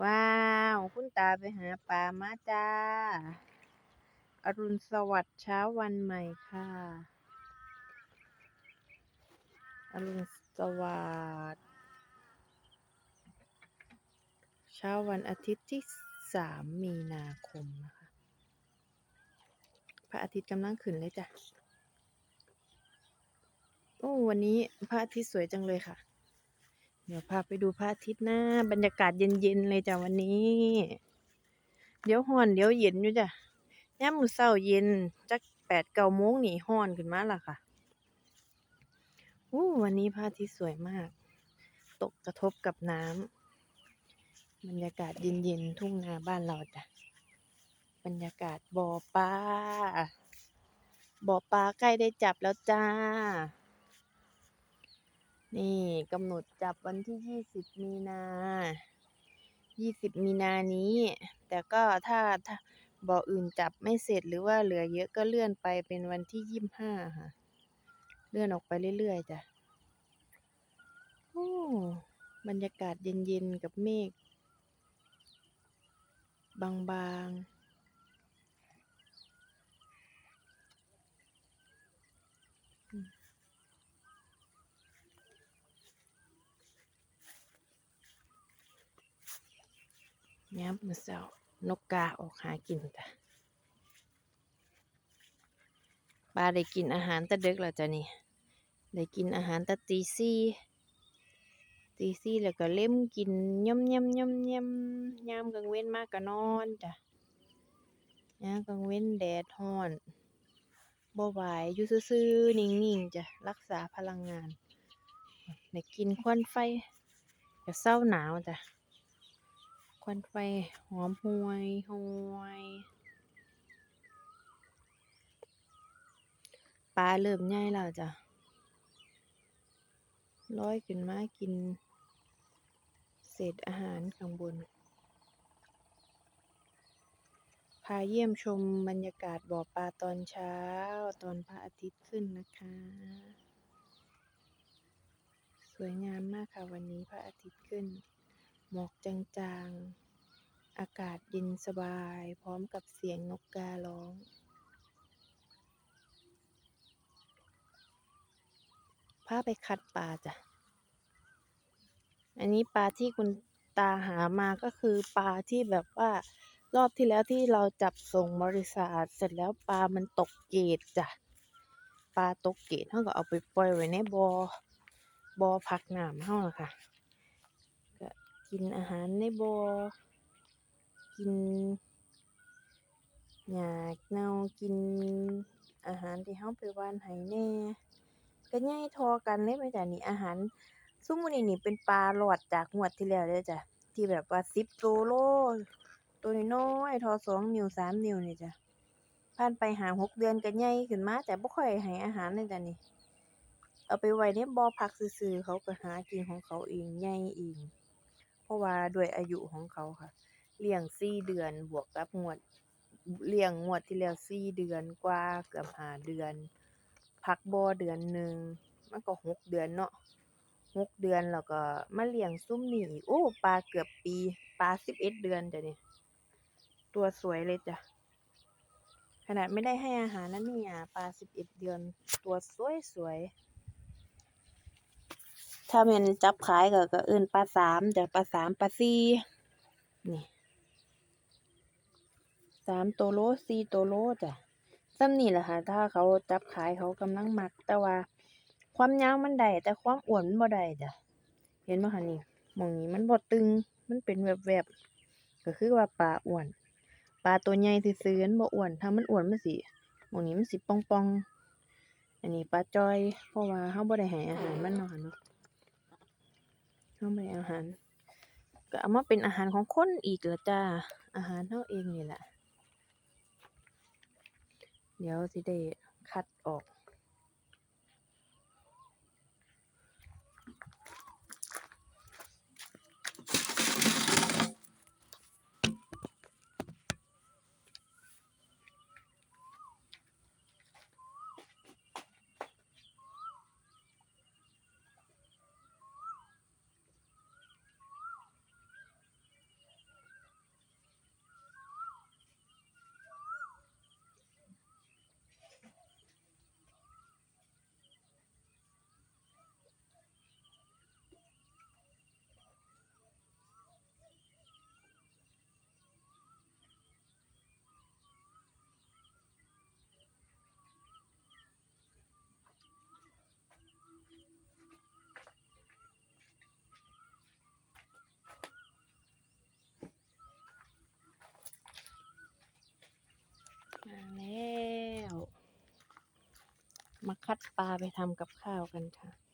ว้าว คุณตาไปหาปลามาจ้า อรุณสวัสดิ์เช้าวันใหม่ค่ะ อรุณสวัสดิ์เช้าวันอาทิตย์ที่สามมีนาคมนะคะ พระอาทิตย์กำลังขึ้นเลยจ้ะ โอ้ วันนี้พระอาทิตย์สวยจังเลยค่ะ เดี๋ยวพาไปดูพระอาทิตย์หนะบรรยากาศเย็นๆเลยจ้ะวันนี้ เดี๋ยวฮ้อนเดี๋ยวเย็นอยู่จ้ะยามมือเช้าเย็นจักแปดเก้าโมงหนี่อนขึ้นมาละค่ะโอ้วันนี้พระอาทิตย์สวยมาก ตกกระทบกับน้ำบรรยากาศเย็นๆทุ่งนาบ้านเราจ้ะบรรยากาศบ่อปลาบ่อปลาใกล้ได้จับแล้วจ้า นี่กำหนดจับวันที่ยี่สิบมีนายี่สิบมีนานี้ แต่ก็ถ้าถ้าบ่ออื่นจับไม่เสร็จหรือว่าเหลือเยอะก็เลื่อนไปเป็นวันที่ยี่สิบห้าค่ะ เลื่อนออกไปเรื่อยๆจ้ะโอ้บรรยากาศเย็นๆ กับเมฆบางๆ ยามมื้อเช้านกกาออกหากินจ้ะปลาได้กินอาหารแต่ดึกแล้วจ้ะนี่ ได้กินอาหารต่ตีสี่ ตีสี่แล้วก็เล็มกินย่ำย่ำย่ำย่ำยามกลางเว้นมากก็นอนจ้ะยามกลางเว้นแดดร้อนบ่ไหวอยู่ซื่อๆนิ่งๆจ้ะรักษาพลังงานได้กินควันไฟก็เซาหนาวจ้ะ ควันไฟหอมหวยหวยปลาเริ่มใหญ่แล้วจ้ะลอยขึ้นมากิน เศษอาหารข้างบน พาเยี่ยมชมบรรยากาศบ่อปลาตอนเช้า ตอนพระอาทิตย์ขึ้นนะคะ สวยงามมากค่ะวันนี้พระอาทิตย์ขึ้น หมอกจางๆ อากาศเย็นสบาย พร้อมกับเสียงนกการ้อง พาไปคัดปลาจ้ะ อันนี้ปลาที่คุณตาหามาก็คือปลาที่แบบว่ารอบที่แล้วที่เราจับส่งบริษัทเสร็จแล้วปลามันตกเกรดจ้ะ ปลาตกเกรดเขาก็เอาไปปล่อยไว้ในบ่อบ่อพักน้ำเฮานะค่ะ กินอาหารในบ่อกินหญ้าเน่ากินอาหารที่เราไปหว่านให้แหน่ก็ใหญ่เท่ากันเลยแม่จ้ะนี่อาหารซุมื้อนี้นี่เป็นปลารอดจากงวดที่แล้วเด้อจ้ะที่แบบว่าสิบโตโล ตัวน้อยๆเท่าสองนิ้วสามนิ้วนี่จ้ะผ่านไปหาหกเดือนก็ใหญ่ขึ้นมาแต่บ่ค่อยให้อาหารเลยจ้ะนี่เอาไปไว้ในบ่อพักซื่อๆเขาก็หากินของเขาเองใหญ่เองเพ ราะว่าด้วยอายุของเขาค่ะ เลี้ยงสี่เดือนบวกกับงวด เลี้ยงงวดที่แล้วสี่เดือนกว่าเกือบห้าเดือน พักบ่อเดือนหนึ่งมันก็หกเดือนเนาะหกเดือนแล้วก็มาเลี้ยงซุ้มนี้อีกโอ้ปลาเกือบปีปลาสิบเอ็ดเดือนจ้ะนี่ตัวสวยเลยจ้ะขนาดไม่ได้ให้อาหารนะเนี่ยปลาสิบเอ็ดเดือนตัวสวยๆ ถ้าแม่นจับขายก็ก็เอิ้นปลาสามจ้ะปลาสามปลาสี่นี่สามโตโลสี่โตโลจ้ะส่ำนี้ล่ะค่ะ ถ้าเขาจับขายเขากำลังมัก แต่ว่า ความยาวมันได้แต่ความอ้วนมันบ่ได้จ้ะ เห็นบ่คะนี่มองนี้มันบ่ตึง มันเป็นแวบๆก็คือว่าปลาอ้วน ปลาตัวใหญ่ซื่อๆบ่อ้วน ถ้ามันอ้วนมันสิมองนี้มันสิป่องๆ อันนี้ปลาจอย เพราะว่าเราบ่ได้ให้อาหารมันเนาะค่ะเนาะ เราได้ให้อาหาร ก็เอามาเป็นอาหารของคนอีกละจ้า อาหารเราเองนี่แหละ เดี๋ยวสิได้คัดออก คัดปลาไปทำกับข้าวกันค่ะ